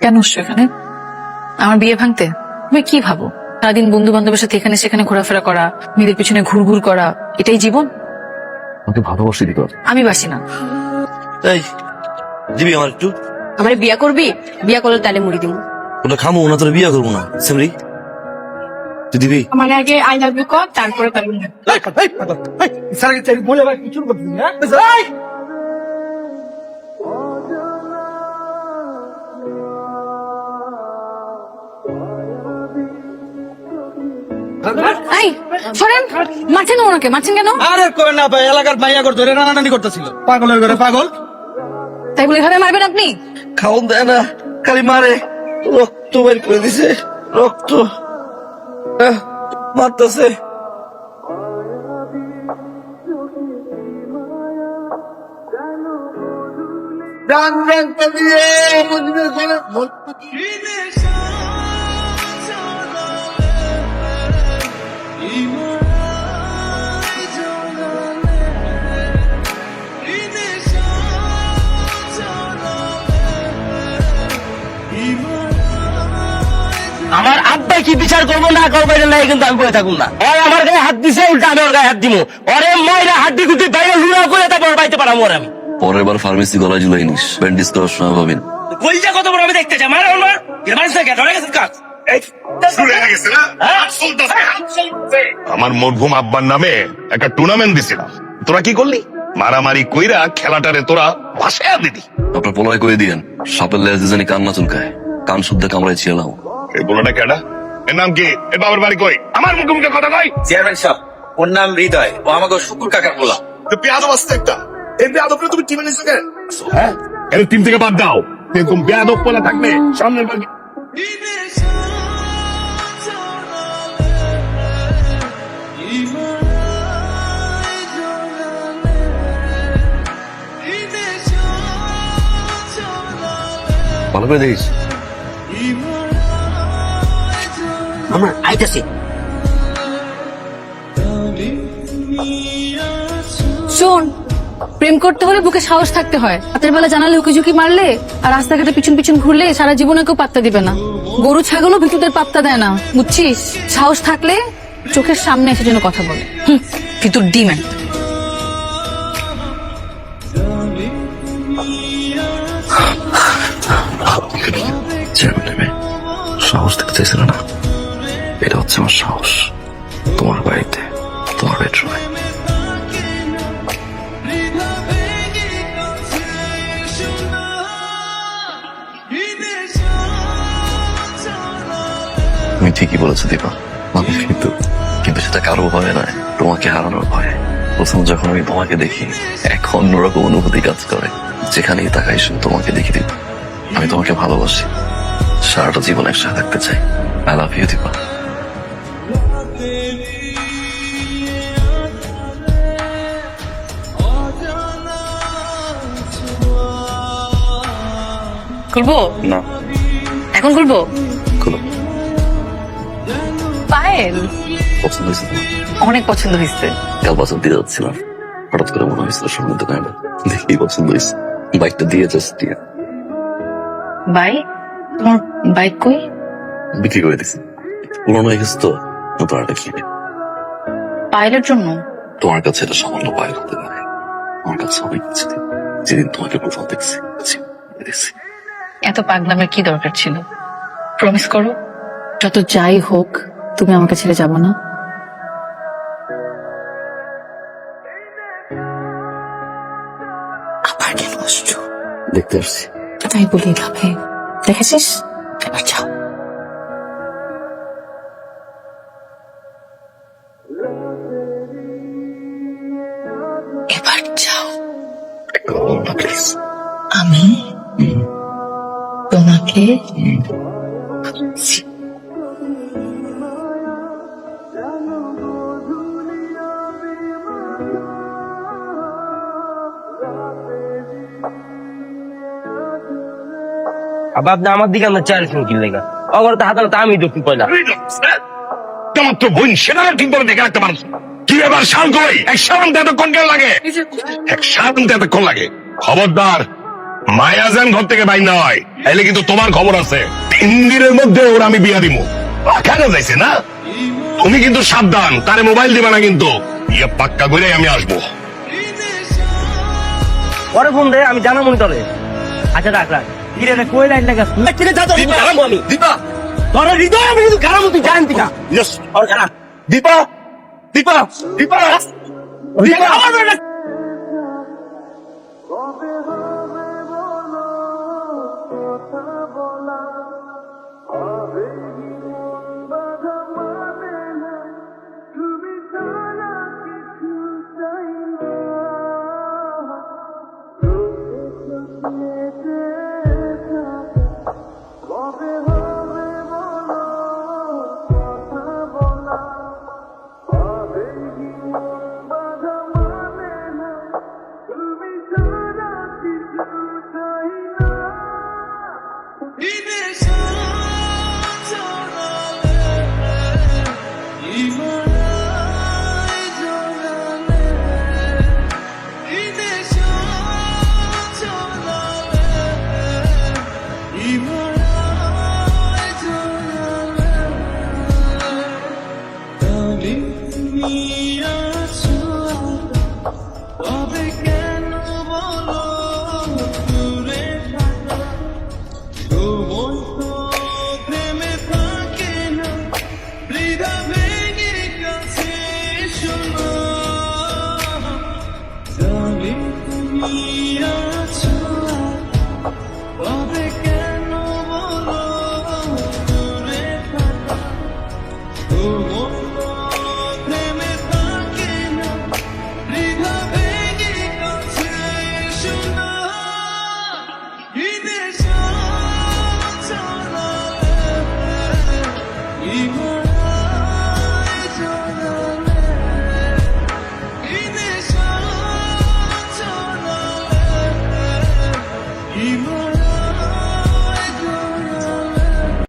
কেন আসছো এখানে আমার বিয়ে ভাঙতে তুমি কি ভাবো সারাদিন বন্ধু বান্ধবের সাথে এখানে সেখানে ঘোরাফেরা করা মেয়েদের পিছনে ঘুরঘুর করা এটাই জীবন আমাকে ভালোবাসি দিকর আমি বাসি না এই দিবি আমার একটু আমার বিয়া করবি বিয়া করলে তাহলে মুড়ি দিব ওটা খামো না তোর বিয়ে করব না সেমরি তুই দিবি আমার আগে আই লাভ ইউ কর তারপরে পারবি না এই সরেন। মারছেন কেন ওনাকে মারছেন কেন? আরে কই না ভাই এলাকার মাইয়া করতো রে নানানি করতেছিল। পাগলের ঘরে পাগল। তাই বলে এভাবে মারবেন আপনি? খাওন দেয় না খালি মারে। রক্ত বের করে দিছে রক্ত। আহ, মারতাছে। আব্বা কি বিচার করব? না করব এটা নাই কিন্তু আমি বলে থাকুন না। ওর আমার গায়ে হাত দিছে উল্টা আমি ওর গায়ে হাত দিব ওরে ময়রা হাড্ডি গুটি বাইরে লুড়া করে তারপর বাইতে পারাম ওর আমি। পরের বার ফার্মেসি গলায় ঝুলাই নিস। ব্যান্ডিস করার সময় পাবেন কইজা কত বড় আমি দেখতে চাই মারা আমার মানুষ থেকে ধরে গেছে কাজ। এই, হয়ে। না চলতেছে। আমার মরহুম আব্বার নামে একটা টুর্নামেন্ট দিছিলাম। তোরা কি করলি? মারামারি কইরা খেলাটারে তোরা ভাসায়া দিদি আপনার পলয় করে দিয়েন সাপের লেজ জানি কান্না চুলকায়। কান শুদ্ধ কামড়াই ছিলাম এই বলোটা কেডা? এর নাম কি এ বাবার বাড়ি কই আমার মুখে মুখে কথা কই চেয়ারম্যান সাহেব ওর নাম হৃদয় ও আমাকে শুকুর কাকার বলা তো পেয়াদব আসতে একটা এই পেয়াদবটা তুমি টিমে নিছো কেন হ্যাঁ এর টিম থেকে বাদ দাও কিন্তু পেয়াদব বলে থাকবে সামনের বাড়ি ভালো করে দেখিস আমার আইতাছি। শোন প্রেম করতে হলে বুকে সাহস থাকতে হয়। রাতের বেলা জানালে উকিঝুঁকি মারলে আর রাস্তাঘাটে পিছন পিছন ঘুরলে সারা জীবনে কেউ পাত্তা দিবে না। গরু ছাগলও ভিতুদের পাত্তা দেয় না বুঝছিস? সাহস থাকলে চোখের সামনে এসে যেন কথা বলে। ভিতুর ডিম একটা। সাহস দেখতে চাইছিল না। এটা হচ্ছে আমার সাহস। তোমার বাড়িতে, তোমার বেডরুমে। তুমি ঠিকই বলেছ, দীপা। মানুষ কিন্তু কিন্তু সেটা কারও ভয়ে নয়, তোমাকে হারানোর ভয়ে। প্রথম যখন আমি তোমাকে দেখি এক অন্যরকম অনুভূতি কাজ করে, যেখানেই তাকাই শুধু তোমাকে দেখি, দীপা। আমি তোমাকে ভালোবাসি। সারাটা জীবন একসাথে থাকতে চাই। I love you Dipa. খুলবো? না। এখন খুলবো? খুলো পায়েল। পছন্দ হয়েছে অনেক পছন্দ হয়েছে। কাল যাচ্ছিলাম। হঠাৎ করে মনে হয়েছিল সামনের দোকানে দেখেই পছন্দ হয়েছে। বাইকটা দিয়ে জাস্ট দিয়ে। তোমার বাইক কই? বিক্রি করে দিছি। পুরোনো হয়ে গেছে তো নতুন একটা কিনে। পায়েলের জন্য? তোমার কাছে এটা সামান্য বাইর হতে পারে। আমার কাছে অনেক কিছু যেদিন তোমাকে প্রথম দেখছি দেখছি। এত পাগলামের কি দরকার ছিল? প্রমিস করো। যত যাই হোক তুমি আমাকে ছেড়ে যাব না। আবার কেন আসছো? দেখতে আসছি। তাই বলি দেখেছিস? এবার যাও। এবার যাও। আমি? তোমাকে আবার আপনি আমার দিকে আমরা চার শুনকির লেগা অগর তো হাতালে তো আমি দক্ষিণ পয়লা তোমার তো বোন সেটা ঠিক করে দেখে রাখতে পারছ কি এবার শান্ত এক শান্ত এতক্ষণ কেন লাগে? এক শান্ত এতক্ষণ লাগে। খবরদার মায়াজান ঘর থেকে বাইর না হয় তাইলে কিন্তু তোমার খবর আছে। তিন দিনের মধ্যে ওর আমি বিয়া দিব কেন যাইছে না? তুমি কিন্তু সাবধান তারে মোবাইল দিবা না কিন্তু। ইয়ে পাক্কা করে আমি আসব। পরে ফোন দে আমি জানা মনে তোরে। আচ্ছা রাখ রাখ। কিরে রে কই লাইন লাগা কিরে যা তো আমি? দীপা। তোর হৃদয় আমি কিন্তু গারামো তুই জানতি না ইয়েস আর গানা দীপা দীপা দীপা। দীপা। আমার আছো তবে কেন বলো দূরে থাকা সময় তো প্রেমে কাছে শোনা জানি তুমি আছো তবে কেন